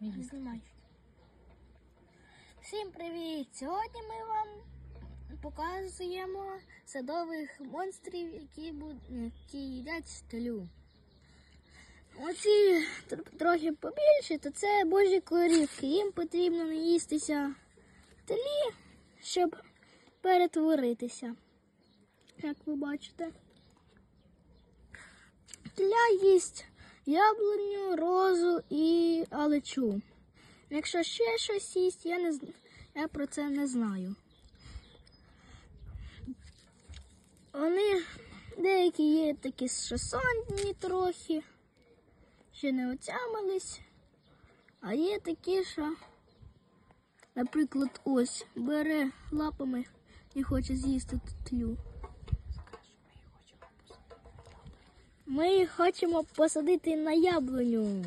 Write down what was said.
Знімай. Всім привіт! Сьогодні ми вам показуємо садових монстрів, які, буд... які їдять тлю. Оці трохи побільші, то це божі корівки. Їм потрібно наїстися тлі, щоб перетворитися. Як ви бачите. Тля їсть яблуню, розу і алечу. Якщо ще щось їсть, я, не, я про це не знаю. Вони деякі є такі що сонні трохи, ще не отямились, а є такі, що, наприклад, ось бере лапами і хоче з'їсти тлю. Ми хочемо посадити на яблуню.